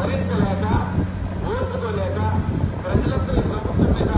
భరించలేక ఓర్చుకోలేక ప్రజలందరూ ప్రభుత్వం మీద